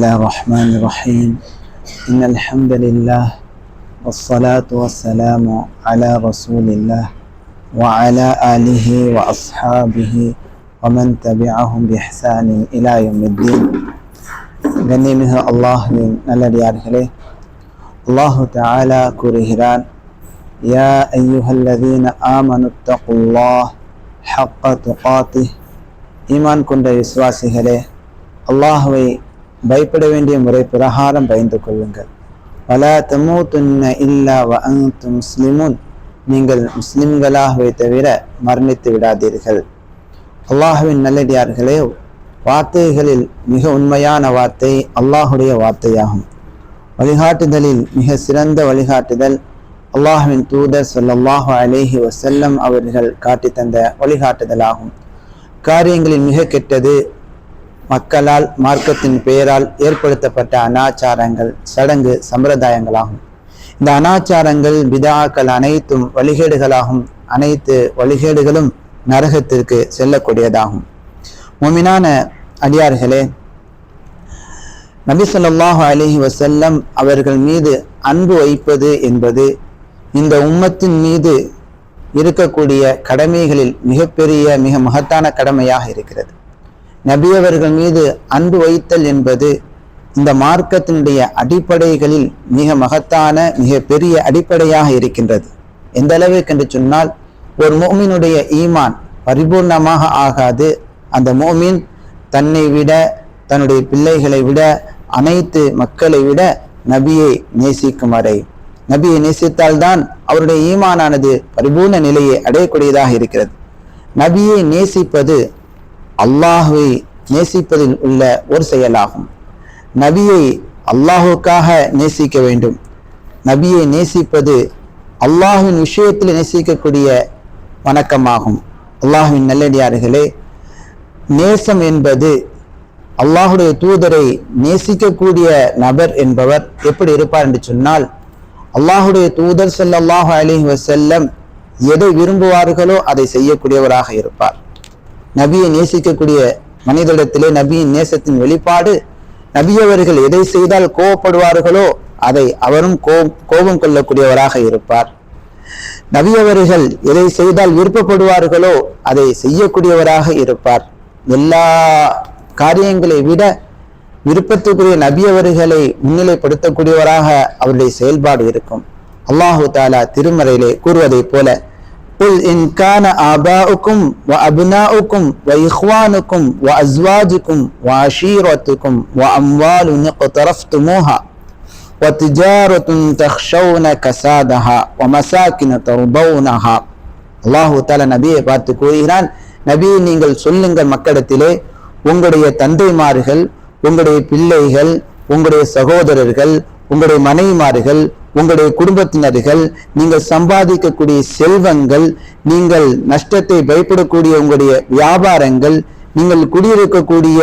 الله الرحمن الرحيم إن الحمد لله والصلاة والسلام على رسول الله وعلى آله وأصحابه ومن تبعهم بإحسان إلى يوم الدين غنيمه الله الذي عليه الله تعالى كرهران يا أيها الذين آمنوا اتقوا الله حق تقاته إيمان كنت يسواسه هليه الله பயப்பட வேண்டிய முறை பிரகாரம் பயந்து கொள்ளுங்கள். பல தமூத்துன்ன இல்லா வ முஸ்லிமுன். நீங்கள் முஸ்லிம்களாகவே தவிர மரணித்து விடாதீர்கள். அல்லாஹுவின் நல்லடியார்களே வார்த்தைகளில் மிக உண்மையான வார்த்தை அல்லாஹுடைய வார்த்தையாகும். வழிகாட்டுதலில் மிக சிறந்த வழிகாட்டுதல் அல்லாஹுவின் தூதர் சொல்லல்லாஹு அலேஹி வசல்லம் அவர்கள் காட்டி தந்த வழிகாட்டுதலாகும். காரியங்களில் மிக கெட்டது மக்களால் மார்க்கத்தின் பெயரால் ஏற்படுத்தப்பட்ட அனாச்சாரங்கள் சடங்கு சம்பிரதாயங்களாகும். இந்த அனாச்சாரங்கள் விதாக்கள் அனைத்தும் வழிகேடுகளாகும். அனைத்து வழிகேடுகளும் நரகத்திற்கு செல்லக்கூடியதாகும். முமினான அடியார்களே நபி சொல்லாஹு அலைஹி வசல்லம் அவர்கள் மீது அன்பு வைப்பது என்பது இந்த உம்மத்தின் மீது இருக்கக்கூடிய கடமைகளில் மிகப்பெரிய மிக மகத்தான கடமையாக இருக்கிறது. நபியவர்கள் மீது அன்பு வைத்தல் என்பது இந்த மார்க்கத்தினுடைய அடிப்படைகளில் மிக மகத்தான மிக பெரிய அடிப்படையாக இருக்கின்றது. எந்த அளவுக்கு என்று சொன்னால் ஒரு மோமினுடைய ஈமான் பரிபூர்ணமாக ஆகாது. அந்த மோமின் தன்னை விட தன்னுடைய பிள்ளைகளை விட அனைத்து மக்களை விட நபியை நேசிக்கும் வரை நபியை நேசித்தால்தான் அவருடைய ஈமானானது பரிபூர்ண நிலையை அடையக்கூடியதாக இருக்கிறது. நபியை நேசிப்பது அல்லாஹுவை நேசிப்பதில் உள்ள ஒரு செயலாகும். நபியை அல்லாஹுக்காக நேசிக்க வேண்டும். நபியை நேசிப்பது அல்லாஹுவின் விஷயத்தில் நேசிக்கக்கூடிய வணக்கமாகும். அல்லாஹுவின் நல்லடியார்களே நேசம் என்பது அல்லாஹுடைய தூதரை நேசிக்கக்கூடிய நபர் என்பவர் எப்படி இருப்பார் என்று சொன்னால் அல்லாஹுடைய தூதர் ஸல்லல்லாஹு அலி செல்லம் எதை விரும்புவார்களோ அதை செய்யக்கூடியவராக இருப்பார். நபியை நேசிக்கக்கூடிய மனிதரிடத்திலே நபியின் நேசத்தின் வெளிப்பாடு. நபியவர்கள் எதை செய்தால் கோவப்படுவார்களோ அதை அவரும் கோபம் கொள்ளக்கூடியவராக இருப்பார். நபியவர்கள் எதை செய்தால் விருப்பப்படுவார்களோ அதை செய்யக்கூடியவராக இருப்பார். எல்லா காரியங்களை விட விருப்பத்துக்குரிய நபியவர்களை முன்னிலைப்படுத்தக்கூடியவராக அவருடைய செயல்பாடு இருக்கும். அல்லாஹு தாலா திருமறையிலே கூறுவதைப் போல قل إن كان آباؤكم وأبناؤكم وإخوانكم وأزواجكم وعشيرتكم وأموال اقترفتموها وتجارة تخشون كسادها ومساكن ترضونها அல்லாஹு தாலா நபியை பார்த்து கூறுகிறான் நபியை நீங்கள் சொல்லுங்கள் மக்களிடத்திலே உங்களுடைய தந்தைமார்கள் உங்களுடைய பிள்ளைகள் உங்களுடைய சகோதரர்கள் உங்களுடைய மனைவிமார்கள் உங்களுடைய குடும்பத்தினர்கள் நீங்கள் சம்பாதிக்கக்கூடிய செல்வங்கள் நீங்கள் நஷ்டத்தை பயப்படக்கூடிய உங்களுடைய வியாபாரங்கள் நீங்கள் குடியிருக்கக்கூடிய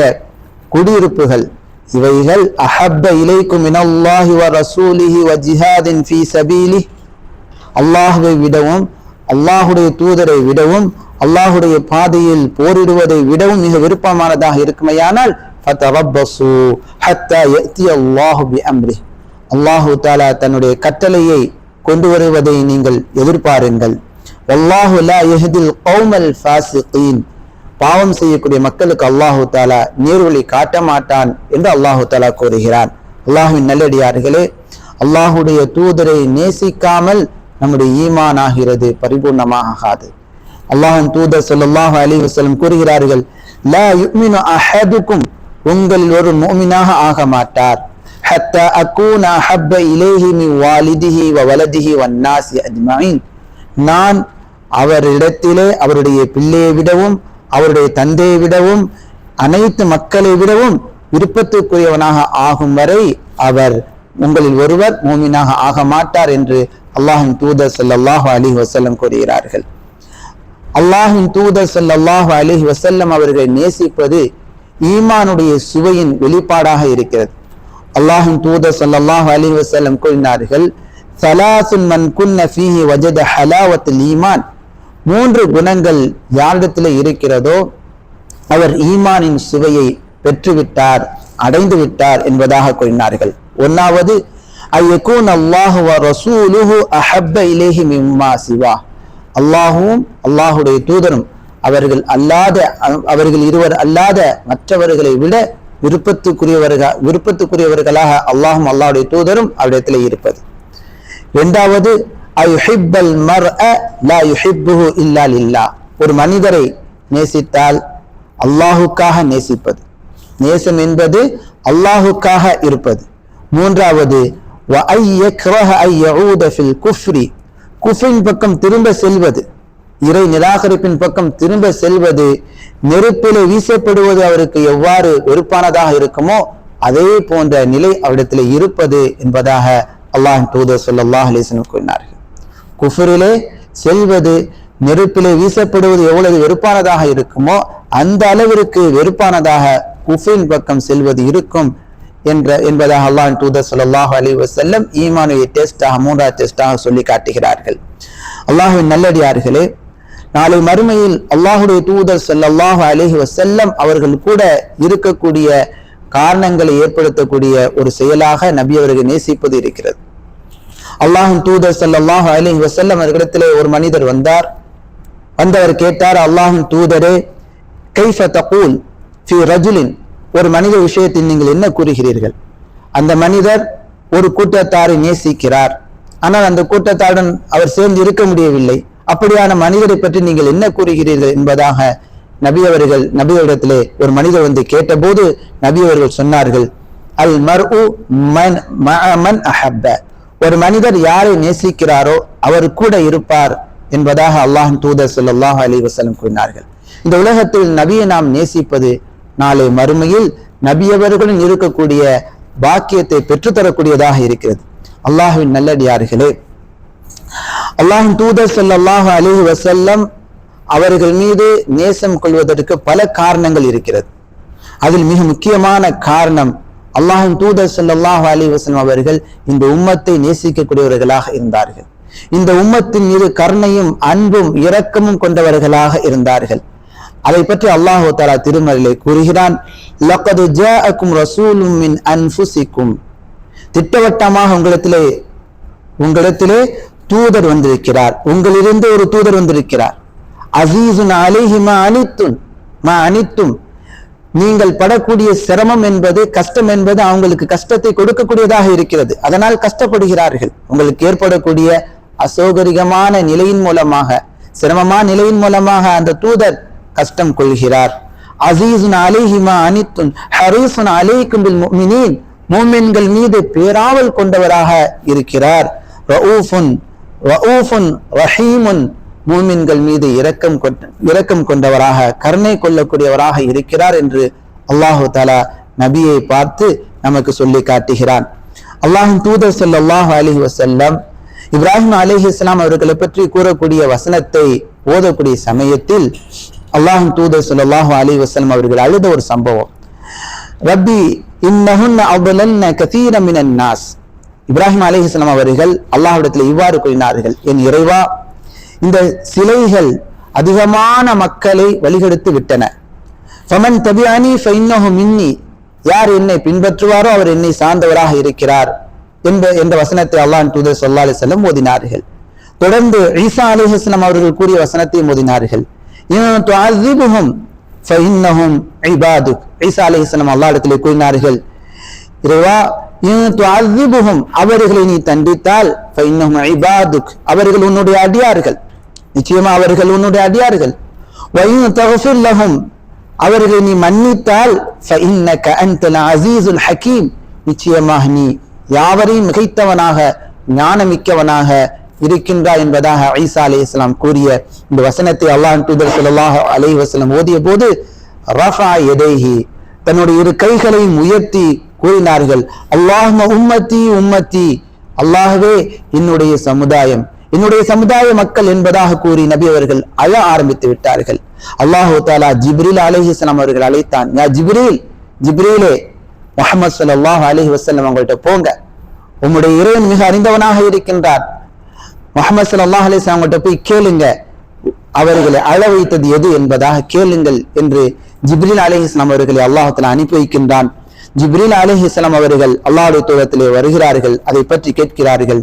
குடியிருப்புகள் இவைகள் அஹப்ப இலைக்கும் இனல்லாஹி வ ரசூலிஹி வ ஜிஹாதின் ஃபி சபீலி அல்லாஹுவை விடவும் அல்லாஹுடைய தூதரை விடவும் அல்லாஹுடைய பாதையில் போரிடுவதை விடவும் மிக விருப்பமானதாக இருக்குமையானால் ஃபதரப்பசு ஹத்தா யத்தி அல்லாஹு பி அம்ரி அல்லாஹு தாலா தன்னுடைய கட்டளையை கொண்டு வருவதை நீங்கள் எதிர்பாருங்கள். அல்லாஹு லா யஹ்தில் கௌமல் ஃபாசிகீன் பாவம் செய்யக்கூடிய மக்களுக்கு அல்லாஹு தாலா நேர்வழி காட்ட மாட்டான் என்று அல்லாஹு தாலா கூறுகிறான். அல்லாஹுவின் நல்லடியார்களே அல்லாஹுடைய தூதரை நேசிக்காமல் நம்முடைய ஈமான் ஆகிறது பரிபூர்ணமாக ஆகாது. அல்லாஹின் தூதர் சொல்லாஹு அலி வசலம் கூறுகிறார்கள் லா யுமினு உங்களில் ஒரு மோமினாக ஆக மாட்டார். ஹத்தா அகூன அஹப்ப இலைஹி மின் வாலிதிஹி வ வலதிஹி வன்னாசி அஜ்மஈன் நான் அவரிடத்திலே அவருடைய பிள்ளையை விடவும் அவருடைய தந்தையை விடவும் அனைத்து மக்களை விடவும் விருப்பத்துக்குரியவனாக ஆகும் வரை அவர் உங்களில் ஒருவர் மூமினாக ஆக மாட்டார் என்று அல்லாஹின் தூதர் சல்லாஹு அலி வசல்லம் கூறுகிறார்கள். அல்லாஹின் தூதர் சல்லாஹு அலி வசல்லம் அவர்களை நேசிப்பது ஈமானுடைய சுவையின் வெளிப்பாடாக இருக்கிறது. அல்லாஹும் தூதர் ஸல்லல்லாஹு அலி வசல்லம் கூறினார்கள் சலாசுன் மன் குன்ன ஃபீஹி வஜத ஹலாவத் ஈமான். மூன்று குணங்கள் யாரிடத்தில் இருக்கிறதோ அவர் ஈமானின் சுவையை பெற்றுவிட்டார் அடைந்து விட்டார் என்பதாக கூறினார்கள். ஒன்னாவது ஐயகூன் அல்லாஹு ரசூலுஹு அஹப்ப இலேஹி மிம்மா சிவா. அல்லாஹும் அல்லாஹுடைய தூதரும் அவர்கள் அல்லாத அவர்கள் இருவர் அல்லாத மற்றவர்களை விட விருப்பத்துக்குரியவர்கள் விருப்பத்துக்குரியவர்களாக அல்லாஹும் அல்லாவுடைய தூதரும் அவ்விடத்தில் இருப்பது. இரண்டாவது ஒரு மனிதரை நேசித்தால் அல்லாஹுக்காக நேசிப்பது. நேசம் என்பது அல்லாஹுக்காக இருப்பது. மூன்றாவது குஃப்ரி. குஃப்ரின் பக்கம் திரும்ப செல்வது. இறை நிராகரிப்பின் பக்கம் திரும்ப செல்வது நெருப்பிலே வீசப்படுவது அவருக்கு எவ்வாறு வெறுப்பானதாக இருக்குமோ அதே போன்ற நிலை அவரிடத்தில் இருப்பது என்பதாக அல்லாஹ் தூதர் ஸல்லல்லாஹு அலைஹி கூறினார்கள். குஃபரிலே செல்வது நெருப்பிலே வீசப்படுவது எவ்வளவு வெறுப்பானதாக இருக்குமோ அந்த அளவிற்கு வெறுப்பானதாக குஃபின் பக்கம் செல்வது இருக்கும் என்ற என்பதாக அல்லாஹ் தூதர் ஸல்லல்லாஹு அலி வசல்லம் ஈமானுடைய டெஸ்டாக மூன்றாவது டெஸ்டாக சொல்லி காட்டுகிறார்கள் அல்லாஹ்வின் நல்லடியார்களே நாளை மறுமையில் அல்லாஹுடைய தூதர் செல்லல்லாஹு அலைஹி வசல்லம் அவர்கள் கூட இருக்கக்கூடிய காரணங்களை ஏற்படுத்தக்கூடிய ஒரு செயலாக நபி அவர்கள் நேசிப்பது இருக்கிறது. அல்லாஹும் தூதர் செல்லல்லாஹு அலைஹி வசல்லம் அவர்களிடத்திலே ஒரு மனிதர் வந்தார். வந்தவர் கேட்டார் அல்லாஹும் தூதரே கைஃப தகூல் ஃபி ரஜுலின்? ஒரு மனித விஷயத்தில் நீங்கள் என்ன கூறுகிறீர்கள்? அந்த மனிதர் ஒரு கூட்டத்தாரை நேசிக்கிறார். ஆனால் அந்த கூட்டத்தாருடன் அவர் சேர்ந்து இருக்க முடியவில்லை. அப்படியான மனிதரை பற்றி நீங்கள் என்ன கூறுகிறீர்கள் என்பதாக நபி அவர்கள் நபி அவரிடத்திலே ஒரு மனிதர் வந்து கேட்டபோது நபி அவர்கள் சொன்னார்கள் அல் மர்உ மன் மன் அஹப்ப. ஒரு மனிதர் யாரை நேசிக்கிறாரோ அவர் கூட இருப்பார் என்பதாக அல்லாஹ் தூதர் சொல்லாஹ் அலி வசலம் கூறினார்கள். இந்த உலகத்தில் நபியை நாம் நேசிப்பது நாளை மறுமையில் நபியவர்களுடன் இருக்கக்கூடிய பாக்கியத்தை பெற்றுத்தரக்கூடியதாக இருக்கிறது. அல்லாஹுவின் நல்லடியார்களே அல்லாஹின் தூதர் ஸல்லல்லாஹு அலிஹி வசல்லம் அவர்கள் மீது நேசம் கொள்வதற்கு பல காரணங்கள் இருக்கிறது. அதில் மிக முக்கியமான காரணம் அல்லாஹின் தூதர் ஸல்லல்லாஹு அலைஹி வஸல்லம் அவர்கள் இந்த உம்மத்தை நேசிக்கக்கூடியவர்களாக இருந்தார்கள். இந்த உம்மத்தின் மீது கருணையும் அன்பும் இரக்கமும் கொண்டவர்களாக இருந்தார்கள். அதை பற்றி அல்லாஹு தாலா திருமறையிலே கூறுகிறான் லக்கது ஜாஅக்கும் ரசூலும் மின் அன்ஃபுசிக்கும் திட்டவட்டமாக உங்களிடத்திலே உங்களிடத்திலே தூதர் வந்திருக்கிறார். உங்களிலிருந்து ஒரு தூதர் வந்திருக்கிறார். அசீசுன் அலிஹி மா அனித்துன் மா அனித்தும். நீங்கள் படக்கூடிய சிரமம் என்பது கஷ்டம் என்பது அவங்களுக்கு கஷ்டத்தை கொடுக்கக்கூடியதாக இருக்கிறது. அதனால் கஷ்டப்படுகிறார்கள். உங்களுக்கு ஏற்படக்கூடிய அசௌகரியமான நிலையின் மூலமாக சிரமமான நிலையின் மூலமாக அந்த தூதர் கஷ்டம் கொள்கிறார். அசீசுன் அலிஹிமா அனித்துன் ஹரீசுன் அலைக்கும் பில் முஃமினீன். மூமின்கள் மீது பேராவல் கொண்டவராக இருக்கிறார். ரவுஃபுன் ரഊஃபுன் ரஹீமுன் மூமின்கள் மீது இரக்கம் இரக்கம் கொண்டவராக கருணை கொள்ளக்கூடியவராக இருக்கிறார் என்று அல்லாஹு தாலா நபியை பார்த்து நமக்கு சொல்லி காட்டுகிறான். அல்லாஹின் தூதர் ஸல்லல்லாஹு அலைஹி வசல்லம் இப்ராஹிம் அலைஹி இஸ்லாம் அவர்களை பற்றி கூறக்கூடிய வசனத்தை ஓதக்கூடிய சமயத்தில் அல்லாஹின் தூதர் அல்லாஹு அலிகசலாம் வஸல்லம் அவர்கள் அழுத ஒரு சம்பவம். ரப்பி இன்னஹுன்ன அவ்வலன்ன கதீரமினன் நாஸ். இப்ராஹிம் அலைஹிஸ்ஸலாம் அவர்கள் அல்லாஹ்விடத்தில் இவ்வாறு கூறினார்கள் என் இறைவா இந்த சிலைகள் அதிகமான மக்களை வழிகெடுத்து விட்டன. ஃபமன் தபியானி ஃபைன்னஹு மின்னி. யார் என்னை பின்பற்றுவாரோ அவர் என்னை சார்ந்தவராக இருக்கிறார் என்ப என்ற வசனத்தை அல்லாஹ் தூதர் சொல்லா அலைஹி ஓதினார்கள் தொடர்ந்து ஈசா அலிஹஸ்லாம் அவர்கள் கூறிய வசனத்தையும் ஓதினார்கள் இன் துஅஸிபுஹும் ஃபைன்னஹும் இபாதுக். ஈசா கூறினார்கள் இறைவா இன் அவர்களை நீ தண்டித்தால் இபாதுக். அவர்கள் உன்னுடைய அடியார்கள். நிச்சயமா அவர்கள் உன்னுடைய அடியார்கள். வயின் தஃபிர் அவர்களை நீ மன்னித்தால் ஃபஇன்னக அன்தல் அஸீஸுல் ஹகீம். நிச்சயமாக நீ யாவரையும் மிகைத்தவனாக ஞானமிக்கவனாக இருக்கின்றாய் என்பதாக ஐசா அலி இஸ்லாம் கூறிய இந்த வசனத்தை அல்லாஹ் தூதர் சொல்லாஹ் அலி வசலம் ஓதிய போது ரஃபா எதேஹி தன்னுடைய இரு கைகளையும் உயர்த்தி கூறினார்கள். அல்லாஹ் உம்மத்தி உம்மத்தி. அல்லாஹவே என்னுடைய சமுதாயம். என்னுடைய சமுதாய மக்கள் என்பதாக கூறி நபி அவர்கள் அழ ஆரம்பித்து விட்டார்கள். அல்லாஹு தாலா ஜிப்ரீல் அலைஹிஸ்ஸலாம் அவர்கள் அழைத்தான் யா ஜிப்ரீல் ஜிப்ரீலே முகமது சல்லாஹ் அலைஹி வசல்லம் அவங்கள்ட்ட போங்க. உம்முடைய இறைவன் மிக அறிந்தவனாக இருக்கின்றார். முகமது சல்லாஹ் அலைஹி அவங்கள்ட்ட போய் கேளுங்க. அவர்களை அழ வைத்தது எது என்பதாக கேளுங்கள் என்று ஜிப்ரீல் அலைஹிஸ்ஸலாம் அவர்களை அல்லாஹத்தில் அனுப்பி வைக்கின்றான். ஜிப்ரீல் அலிஹிஸ்லாம் அவர்கள் அல்லாஹுடைய தூரத்திலே வருகிறார்கள் அதை பற்றி கேட்கிறார்கள்.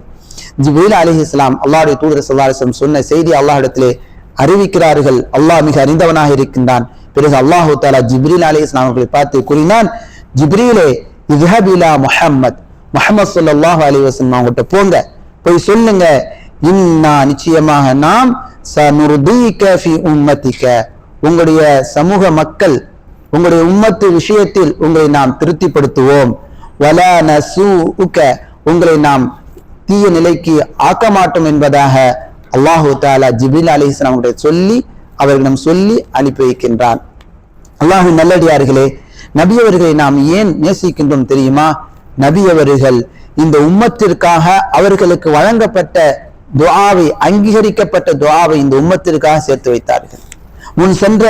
ஜிப்ரீல் அலிஹிஸ்லாம் அல்லாஹுடைய தூதர் சல்லாஹம் சொன்ன செய்தி அல்லாஹிடத்திலே அறிவிக்கிறார்கள். அல்லாஹ் மிக அறிந்தவனாக இருக்கின்றான். பிறகு அல்லாஹு தாலா ஜிப்ரீல் அலிஹிஸ்லாம் அவர்களை பார்த்து கூறினான் ஜிப்ரீலே இஹபிலா முஹம்மத். முஹம்மது ஸல்லல்லாஹு அலி வஸல்லம் அவங்ககிட்ட போங்க போய் சொல்லுங்க இன்னா நிச்சயமாக நாம் சனுர்தீக உங்களுடைய சமூக மக்கள் உங்களுடைய உம்மத்து விஷயத்தில் உங்களை நாம் திருப்திப்படுத்துவோம். வல நசு உக்க உங்களை நாம் தீய நிலைக்கு ஆக்க மாட்டோம் என்பதாக அல்லாஹு தாலா ஜிபில் அலிஸ்லாம் அவர்களை சொல்லி அவர்களிடம் சொல்லி அனுப்பி வைக்கின்றான். அல்லாஹு நல்லடியார்களே நபியவர்களை நாம் ஏன் நேசிக்கின்றோம் தெரியுமா? நபியவர்கள் இந்த உம்மத்திற்காக அவர்களுக்கு வழங்கப்பட்ட துவாவை அங்கீகரிக்கப்பட்ட துவாவை இந்த உம்மத்திற்காக சேர்த்து வைத்தார்கள். முன் சென்ற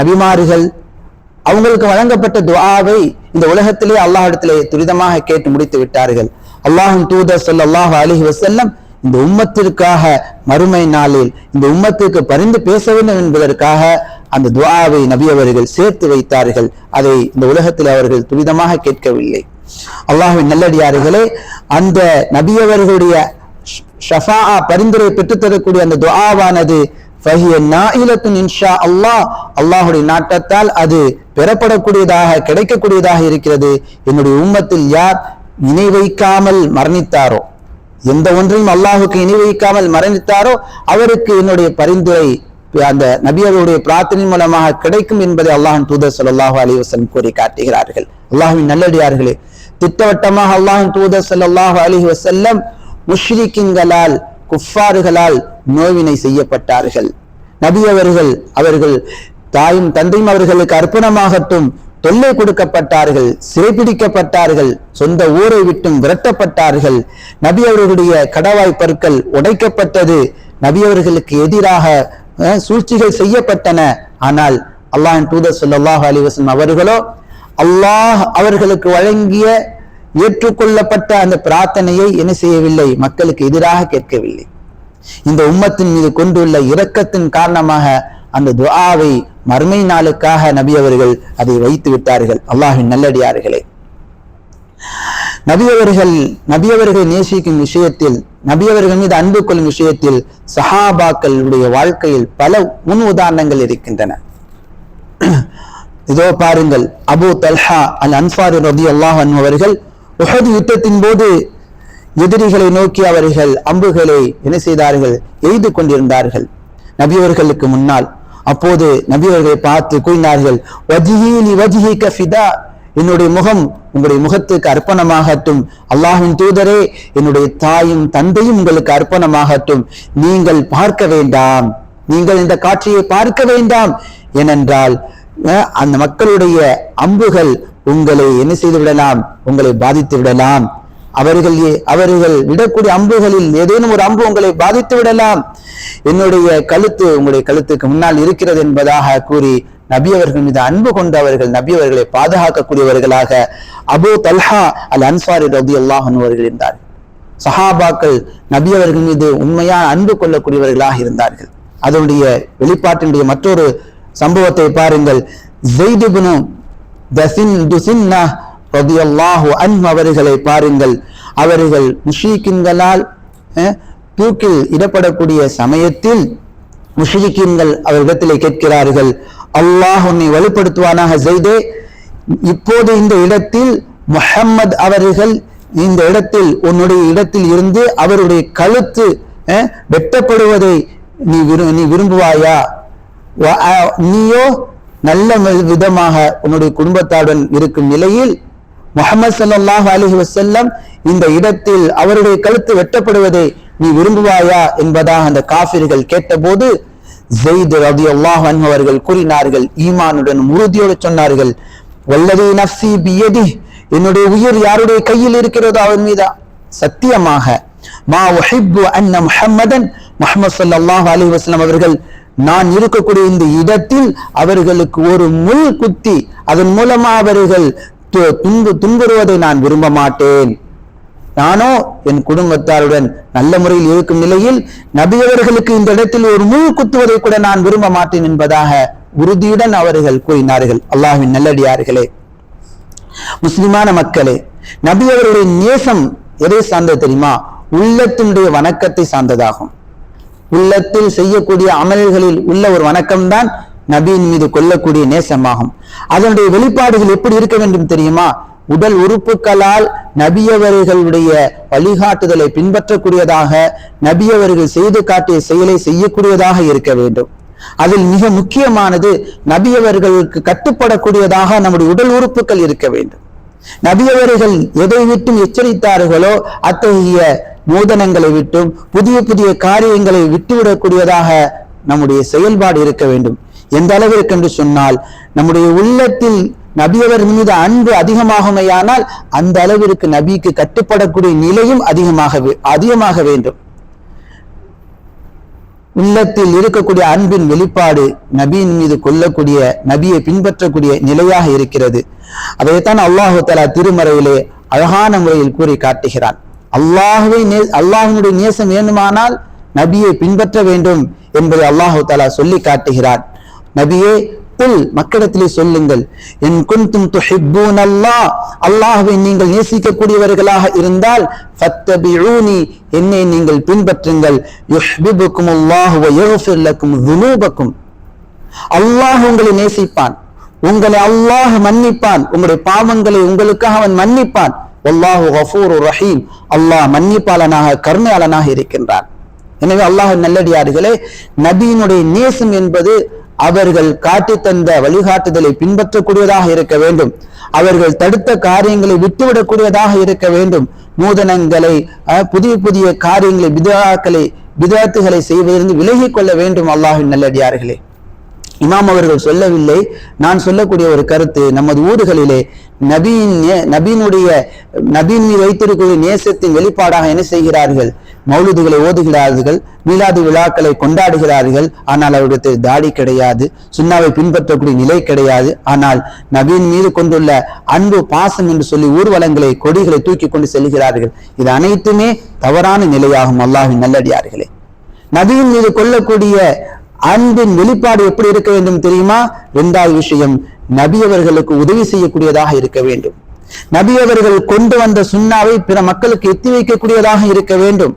நபிமார்கள் அவங்களுக்கு வழங்கப்பட்ட துவாவை இந்த உலகத்திலே அல்லாஹிடத்திலே துரிதமாக கேட்டு முடித்து விட்டார்கள். அல்லாஹும் தூதர் ஸல்லல்லாஹு அலிஹி வசல்லம் இந்த உம்மத்திற்காக மறுமை நாளில் இந்த உம்மத்திற்கு பரிந்து பேச வேண்டும் என்பதற்காக அந்த துவாவை நபி அவர்கள் சேர்த்து வைத்தார்கள். அதை இந்த உலகத்தில் அவர்கள் துரிதமாக கேட்கவில்லை. அல்லாஹ்வின் நல்லடியார்களே அந்த நபியவர்களுடைய ஷஃபா பரிந்துரை பெற்றுத்தரக்கூடிய அந்த துவாவானது ஃபஹிய நாயிலத்துன் இன்ஷா அல்லாஹ் அல்லாஹுடைய நாட்டத்தால் அது பெறப்படக்கூடியதாக கிடைக்கக்கூடியதாக இருக்கிறது. என்னுடைய உம்மத்தில் யார் இணை வைக்காமல் மரணித்தாரோ எந்த ஒன்றையும் அல்லாஹுக்கு இணை வைக்காமல் மரணித்தாரோ அவருக்கு என்னுடைய பரிந்துரை அந்த நபியருடைய பிரார்த்தனை மூலமாக கிடைக்கும் என்பதை அல்லாஹின் தூதர் ஸல்லல்லாஹு அலிவசன் வஸல்லம் கூறி காட்டுகிறார்கள். அல்லாஹுவின் நல்லடியார்களே திட்டவட்டமாக அல்லாஹின் தூதர் ஸல்லல்லாஹு அலைஹி வசல்லம் முஷ்ரிக்கின்களால் குஃபாறுகளால் நோவினை செய்யப்பட்டார்கள். நபி அவர்கள் அவர்கள் தாயும் தந்தையும் அவர்களுக்கு அர்ப்பணமாகட்டும் தொல்லை கொடுக்கப்பட்டார்கள் சிறைபிடிக்கப்பட்டார்கள் சொந்த ஊரை விட்டும் விரட்டப்பட்டார்கள். நபி அவர்களுடைய கடவாய் பற்கள் உடைக்கப்பட்டது. நபி அவர்களுக்கு எதிராக சூழ்ச்சிகள் செய்யப்பட்டன. ஆனால் அல்லாஹ் தூதர் சொல்லாஹ் அலிவசன் அவர்களோ அல்லாஹ் அவர்களுக்கு வழங்கிய ஏற்றுக்கொள்ளப்பட்ட அந்த பிரார்த்தனையை என்ன செய்யவில்லை? மக்களுக்கு எதிராக கேட்கவில்லை. இந்த உம்மத்தின் மீது கொண்டுள்ள இரக்கத்தின் காரணமாக அந்த துஆவை மறுமை நாளுக்காக நபி அவர்கள் அதை வைத்து விட்டார்கள். அல்லாஹின் நல்லடியார்களே. நபியவர்கள் நபியவர்களை நேசிக்கும் விஷயத்தில் நபியவர்கள் மீது அன்பு கொள்ளும் விஷயத்தில் சஹாபாக்களுடைய வாழ்க்கையில் பல முன் உதாரணங்கள் இருக்கின்றன. இதோ பாருங்கள் அபு தல்ஹா அல் அன்சாரி ரதி அல்லாஹ் அவர்கள் உஹது யுத்தத்தின் போது எதிரிகளை நோக்கி அவர்கள் அம்புகளை என்ன செய்தார்கள்? எய்து கொண்டிருந்தார்கள். நபியவர்களுக்கு முன்னால். அப்போது நபியவர்களை பார்த்து கூறினார்கள் என்னுடைய முகம் உங்களுடைய முகத்துக்கு அர்ப்பணமாகட்டும். அல்லாஹின் தூதரே என்னுடைய தாயும் தந்தையும் உங்களுக்கு அர்ப்பணமாகட்டும். நீங்கள் பார்க்க வேண்டாம். நீங்கள் இந்த காட்சியை பார்க்க வேண்டாம். ஏனென்றால் அஹ், அந்த மக்களுடைய அம்புகள் உங்களை என்ன செய்து விடலாம் உங்களை பாதித்து விடலாம் அவர்கள் ஏ- அவர்கள் விடக்கூடிய அம்புகளில் ஏதேனும் ஒரு அம்பு உங்களை பாதித்து விடலாம் என்னுடைய கழுத்து உங்களுடைய கழுத்துக்கு முன்னால் இருக்கிறது என்பதாக கூறி நபி அவர்கள் மீது அன்பு கொண்டவர்கள் நபி அவர்களை பாதுகாக்கக்கூடியவர்களாக அபூ தல்ஹா அல் அன்சாரி ரபி அல்லாஹ் அவர்கள் சஹாபாக்கள் நபி அவர்கள் மீது உண்மையான அன்பு கொள்ளக்கூடியவர்களாக இருந்தார்கள். அதனுடைய வெளிப்பாட்டினுடைய மற்றொரு சம்பவத்தை பாருங்கள். ஜெயித் அவர்களை பாருங்கள். அவர்கள் முஷீக்கின்களால் தூக்கில் இடப்படக்கூடிய சமயத்தில் முஷரிக்கீன்கள் அவரிடத்திலே கேட்கிறார்கள் அல்லாஹ் உன்னை வலுப்படுத்துவானாக செய்தே இப்போது இந்த இடத்தில் முஹம்மது அவர்கள் இந்த இடத்தில் உன்னுடைய இடத்தில் இருந்து அவருடைய கழுத்து வெட்டப்படுவதை நீ விரு நீ விரும்புவாயா? நீயோ நல்ல விதமாக உன்னுடைய குடும்பத்தாருடன் இருக்கும் நிலையில் முகமது சல்லாஹ் அலைஹி வசல்லம் இந்த இடத்தில் அவருடைய கழுத்து வெட்டப்படுவதை நீ விரும்புவாயா என்பதாக அந்த காஃபிர்கள் கேட்டபோது ஜெயிது ரவி அல்லாஹ் அவர்கள் கூறினார்கள் ஈமானுடன் உறுதியோடு சொன்னார்கள் வல்லதி நஃப்சி பியதி என்னுடைய உயிர் யாருடைய கையில் இருக்கிறதோ அவன் மீதா? சத்தியமாக மா ஒஹிப்பு அன்ன முஹம்மதன். முஹமது சல்லாஹ் அலி வஸ்லம் அவர்கள் நான் இருக்கக்கூடிய இந்த இடத்தில் அவர்களுக்கு ஒரு முள் குத்தி அதன் மூலமா அவர்கள் து- துன்பு துன்புறுவதை நான் விரும்ப மாட்டேன். நானோ என் குடும்பத்தாருடன் நல்ல முறையில் இருக்கும் நிலையில் நபியவர்களுக்கு இந்த இடத்தில் ஒரு முள் குத்துவதை கூட நான் விரும்ப மாட்டேன் என்பதாக உறுதியுடன் அவர்கள் கூறினார்கள். அல்லாஹின் நல்லடியார்களே. முஸ்லிமான மக்களே நபி அவர்களுடைய நேசம் எதை சார்ந்தது தெரியுமா? உள்ளத்தினுடைய வணக்கத்தை சார்ந்ததாகும். உள்ளத்தில் செய்யக்கூடிய அமல்களில் உள்ள ஒரு வணக்கம்தான் நபியின் மீது கொள்ளக்கூடிய நேசமாகும். அதனுடைய வெளிப்பாடுகள் எப்படி இருக்க வேண்டும் தெரியுமா? உடல் உறுப்புகளால் நபியவர்களுடைய வழிகாட்டுதலை பின்பற்றக்கூடியதாக நபியவர்கள் செய்து காட்டிய செயலை செய்யக்கூடியதாக இருக்க வேண்டும். அதில் மிக முக்கியமானது நபியவர்களுக்கு கட்டுப்படக்கூடியதாக நம்முடைய உடல் உறுப்புகள் இருக்க வேண்டும். நபியவர்கள் எதை விட்டும் எச்சரித்தார்களோ அத்தகைய மோதனங்களை விட்டும் புதிய புதிய காரியங்களை விட்டுவிடக்கூடியதாக நம்முடைய செயல்பாடு இருக்க வேண்டும். எந்த அளவிற்கு என்று சொன்னால் நம்முடைய உள்ளத்தில் நபியவர் மீது அன்பு அதிகமாகுமையானால் அந்த அளவிற்கு நபிக்கு கட்டுப்படக்கூடிய நிலையும் அதிகமாக அதிகமாக வேண்டும். உள்ளத்தில் இருக்கக்கூடிய அன்பின் வெளிப்பாடு நபியின் மீது கொள்ளக்கூடிய நபியை பின்பற்றக்கூடிய நிலையாக இருக்கிறது. அதைத்தான் அல்லாஹு தலா திருமறையிலே அழகான முறையில் கூறி காட்டுகிறான். அல்லாஹுவை நே அல்லாஹினுடைய நேசம் வேண்டுமானால் நபியை பின்பற்ற வேண்டும் என்பதை அல்லாஹு தலா சொல்லி காட்டுகிறான். நபியே குல் மக்களிடத்திலே சொல்லுங்கள். என் குந்தும் துஹிப்பூன் அல்லாஹ். அல்லாஹ்வை நீங்கள் நேசிக்கக்கூடியவர்களாக இருந்தால் ஃபத்தபிஊனி. என்னை நீங்கள் பின்பற்றுங்கள். யுஹ்பிபுக்கும் அல்லாஹ் வ யக்ஃபிர் லக்கும் துனூபக்கும். அல்லாஹ் உங்களை நேசிப்பான். உங்களை அல்லாஹ் மன்னிப்பான். உங்களுடைய பாவங்களை உங்களுக்காக அவன் மன்னிப்பான். அல்லாஹு கஃபூரு ரஹீம். அல்லாஹ் மன்னிப்பாளனாக கருணையாளனாக இருக்கின்றான். எனவே அல்லாஹ் நல்லடியார்களே நபியினுடைய நேசம் என்பது அவர்கள் காட்டி தந்த வழிகாட்டுதலை பின்பற்றக்கூடியதாக இருக்க வேண்டும். அவர்கள் தடுத்த காரியங்களை விட்டுவிடக்கூடியதாக இருக்க வேண்டும். நூதனங்களை புதிய புதிய காரியங்களை விதாக்களை பிதாத்துகளை செய்வதிலிருந்து விலகி கொள்ள வேண்டும் அல்லாஹின் நல்லடியார்களே. இமாம் அவர்கள் சொல்லவில்லை. நான் சொல்லக்கூடிய ஒரு கருத்து நமது ஊர்களிலே நபியின் நபீனுடைய நபீன் மீது வைத்திருக்கக்கூடிய நேசத்தின் வெளிப்பாடாக என்ன செய்கிறார்கள்? மௌலுதுகளை ஓதுகிறார்கள் மீலாது விழாக்களை கொண்டாடுகிறார்கள். ஆனால் அவருடைய தாடி கிடையாது சுண்ணாவை பின்பற்றக்கூடிய நிலை கிடையாது. ஆனால் நபியின் மீது கொண்டுள்ள அன்பு பாசம் என்று சொல்லி ஊர்வலங்களை கொடிகளை தூக்கி கொண்டு செல்கிறார்கள். இது அனைத்துமே தவறான நிலையாகும். அல்லாஹின் நல்லடியார்களே. நபியின் மீது கொள்ளக்கூடிய அன்பின் வெளிப்பாடு எப்படி இருக்க வேண்டும் தெரியுமா? இரண்டாவது விஷயம் நபி அவர்களுக்கு உதவி செய்யக்கூடியதாக இருக்க வேண்டும். நபி அவர்கள் கொண்டு வந்த சுண்ணாவை பிற மக்களுக்கு எத்தி வைக்கக்கூடியதாக இருக்க வேண்டும்.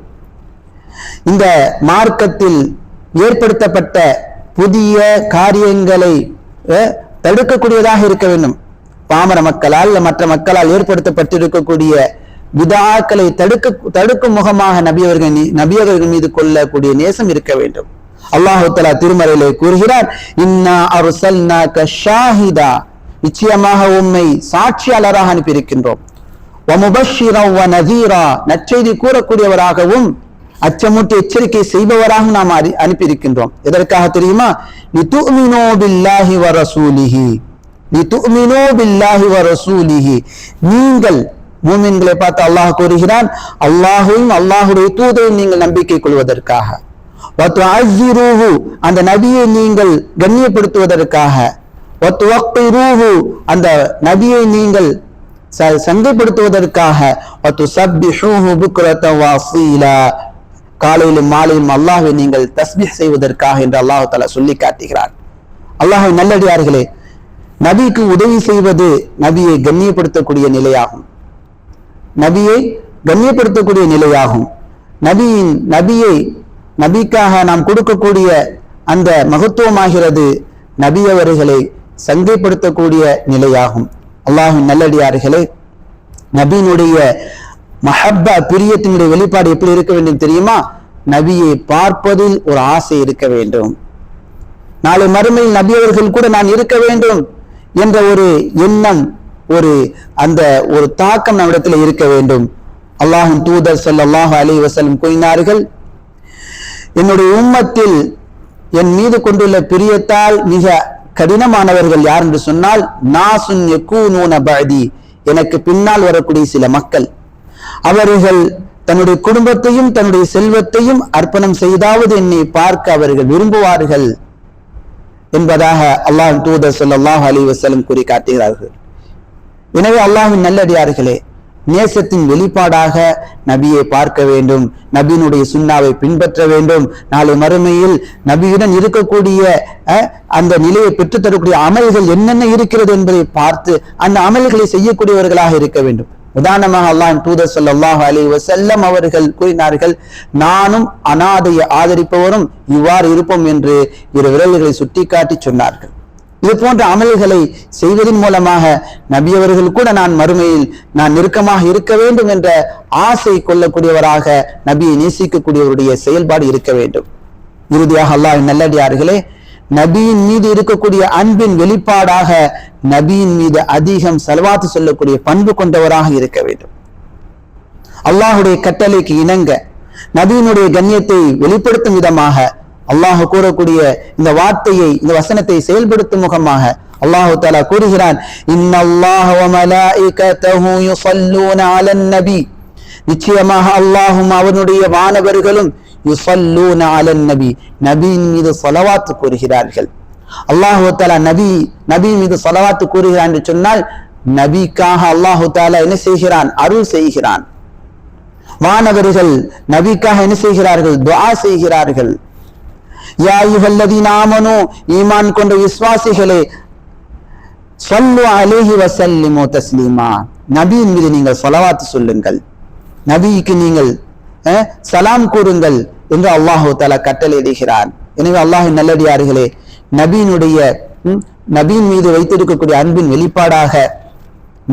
இந்த மார்க்கத்தில் ஏற்படுத்தப்பட்ட புதிய காரியங்களை தடுக்கக்கூடியதாக இருக்க வேண்டும். பாமர மக்களால் இல்ல மற்ற மக்களால் ஏற்படுத்தப்பட்டிருக்கக்கூடிய விதாக்களை தடுக்க தடுக்கும் முகமாக நபியவர்கள் நபியவர்கள் மீது கொள்ளக்கூடிய நேசம் இருக்க வேண்டும். அல்லாஹு தலா திருமறையிலே கூறுகிறார் இன்னா அர்சல்னாக ஷாஹிதா. நிச்சயமாக உம்மை சாட்சியாளராக அனுப்பியிருக்கின்றோம். வமுபஷ்ஷிரா நற்செய்தி கூறக்கூடியவராகவும் அச்சமூட்டி எச்சரிக்கை செய்பவராக நாம் அறி- அனுப்பியிருக்கின்றோம். எதற்காக தெரியுமா? லிதுமினோ பில்லாஹி வ ரசூலிஹி. பில்லாஹி வ ரசூலிஹி. நீங்கள் மூமின்களை பார்த்து அல்லாஹ் கூறுகிறான் அல்லாஹையும் அல்லாஹுடைய தூதையும் நீங்கள் நம்பிக்கை கொள்வதற்காக. அந்த நபியை நீங்கள் கண்ணியப்படுத்துவதற்காக. அந்த நபியை நீங்கள் ச- சங்கைப்படுத்துவதற்காக. காலையிலும் மாலையிலும் அல்லாஹை நீங்கள் தஸ்மிஹ் செய்வதற்காக என்று அல்லாஹ் தஆலா சொல்லி காட்டுகிறார் அல்லாஹ் நல்லடியார்களே நபிக்கு உதவி செய்வது நபியை கண்ணியப்படுத்தக்கூடிய நிலையாகும். நபியை கண்ணியப்படுத்தக்கூடிய நிலையாகும். நபியின் நபியை நபிக்காக நாம் கொடுக்கக்கூடிய அந்த மகத்துவமாகிறது நபி அவர்களை சங்கைப்படுத்தக்கூடிய நிலையாகும். அல்லாஹின் நல்லடியார்களே நபியினுடைய மஹப்பா பிரியத்தினுடைய வெளிப்பாடு எப்படி இருக்க வேண்டும் தெரியுமா? நபியை பார்ப்பதில் ஒரு ஆசை இருக்க வேண்டும். நாளை மறுமையில் நபி அவர்கள் கூட நான் இருக்க வேண்டும் என்ற ஒரு எண்ணம் ஒரு அந்த ஒரு தாக்கம் நம்மிடத்தில் இருக்க வேண்டும். அல்லாஹும் தூதர் ஸல்லல்லாஹு அலி வசலம் கூறினார்கள் என்னுடைய உம்மத்தில் என் மீது கொண்டுள்ள பிரியத்தால் மிக கடினமானவர்கள் யார்? என்று சொன்னால் நாசுன் நூன பஅதி. எனக்கு பின்னால் வரக்கூடிய சில மக்கள். அவர்கள் தன்னுடைய குடும்பத்தையும் தன்னுடைய செல்வத்தையும் அர்ப்பணம் செய்தாவது என்னை பார்க்க அவர்கள் விரும்புவார்கள் என்பதாக அல்லாஹ் தூதர் சொல்லாஹ் அலி வசலம் கூறி காட்டுகிறார்கள். எனவே அல்லாஹின் நல்லடியார்களே நேசத்தின் வெளிப்பாடாக நபியை பார்க்க வேண்டும் நபியினுடைய சுண்ணாவை பின்பற்ற வேண்டும். நாளை மறுமையில் நபியுடன் இருக்கக்கூடிய அஹ், அந்த நிலையை பெற்றுத்தரக்கூடிய அமல்கள் என்னென்ன இருக்கிறது என்பதை பார்த்து அந்த அமல்களை செய்யக்கூடியவர்களாக இருக்க வேண்டும். உதாரணமாக அல்லாஹ் தூதர் சொல்லாஹ் அலி வசல்லம் அவர்கள் கூறினார்கள் நானும் அனாதையை ஆதரிப்பவரும் இவ்வாறு இருப்போம் என்று இரு விரல்களை சுட்டிக்காட்டி சொன்னார்கள். இது போன்ற அமல்களை செய்வதன் மூலமாக நபியவர்கள் கூட நான் மறுமையில் நான் நெருக்கமாக இருக்க வேண்டும் என்ற ஆசை கொள்ளக்கூடியவராக நபியை நேசிக்கக்கூடியவருடைய செயல்பாடு இருக்க வேண்டும். இறுதியாக அல்லாஹ் நல்லடியார்களே நபியின் மீது இருக்கக்கூடிய அன்பின் வெளிப்பாடாக நபியின் மீது அதிகம் செலவாத்து சொல்லக்கூடிய பண்பு கொண்டவராக இருக்க வேண்டும். அல்லாஹுடைய கட்டளைக்கு இணங்க நபியினுடைய கண்ணியத்தை வெளிப்படுத்தும் விதமாக அல்லாஹ் கூறக்கூடிய இந்த வார்த்தையை இந்த வசனத்தை செயல்படுத்தும் முகமாக அல்லாஹு தாலா கூறுகிறான் வ அலன் நபி. நிச்சயமாக அல்லாஹும் அவனுடைய வானவர்களும் யுசல்லூன அலன் நபி. நபியின் மீது சொலவாத்து கூறுகிறார்கள். அல்லாஹு தாலா நபி நபி மீது சொலவாத்து கூறுகிறான் என்று சொன்னால் நபிக்காக அல்லாஹு தாலா என்ன செய்கிறான்? அருள் செய்கிறான். வானவர்கள் நபிக்காக என்ன செய்கிறார்கள்? துவா செய்கிறார்கள். யாயுகல்லதி நாமனோ ஈமான் கொண்ட விசுவாசிகளே சொல்லு அலேஹி வசல்லிமோ தஸ்லீமா. நபியின் மீது நீங்கள் சொலவாத்து சொல்லுங்கள். நபிக்கு நீங்கள் அஹ், சலாம் கூறுங்கள். என்று அல்லாஹு தலா கட்டளையிடுகிறான். எனவே அல்லாஹு நல்லடியார்களே நபியினுடைய நபியின் மீது வைத்திருக்கக்கூடிய அன்பின் வெளிப்பாடாக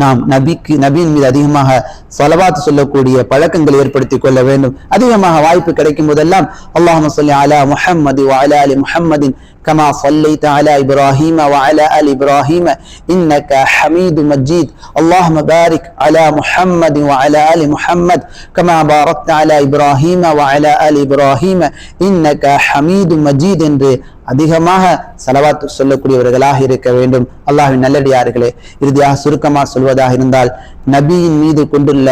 நாம் நபிக்கு நபியின் மீது அதிகமாக சொலவாத்து சொல்லக்கூடிய பழக்கங்களை ஏற்படுத்திக் கொள்ள வேண்டும். அதிகமாக வாய்ப்பு கிடைக்கும் போதெல்லாம் அல்லாஹ் சொல்லி அலா முஹம்மது அலி முஹம்மதின் كما صليت على ابراهيم وعلى ال ابراهيم انك حميد مجيد اللهم بارك على محمد وعلى ال محمد كما باركت على ابراهيم وعلى ال ابراهيم انك حميد مجيد என்று அதிகமாக செலவாத்து சொல்லக்கூடியவர்களாக இருக்க வேண்டும் அல்லாஹ்வின் நல்லடியார்களே இறுதியாக சுருக்கமாக சொல்வதாக இருந்தால் நபியின் மீது கொண்டுள்ள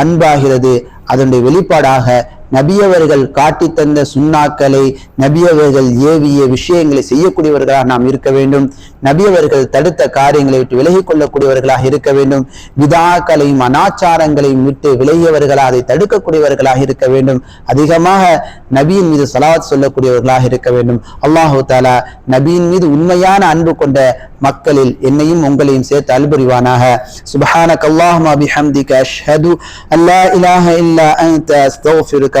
அன்பாகிறது அதனுடைய வெளிப்பாடாக நபியவர்கள் காட்டி தந்த சுண்ணாக்களை நபியவர்கள் ஏவிய விஷயங்களை செய்யக்கூடியவர்களாக நாம் இருக்க வேண்டும். நபியவர்கள் தடுத்த காரியங்களை விட்டு விலகிக் கொள்ளக்கூடியவர்களாக இருக்க வேண்டும். விதாக்களையும் அனாச்சாரங்களையும் விட்டு விலகியவர்களாக அதை தடுக்கக்கூடியவர்களாக இருக்க வேண்டும். அதிகமாக நபியின் மீது சலாத் சொல்லக்கூடியவர்களாக இருக்க வேண்டும். அல்லாஹு தாலா நபியின் மீது உண்மையான அன்பு கொண்ட மக்களில் என்னையும் உங்களையும் சேர்த்து அல்புரிவானாக சுபஹான கல்லாஹ் பிஹம்திக அஷ்ஹது அல்லா இலாஹ இல்லா அன்த அஸ்தக்ஃபிருக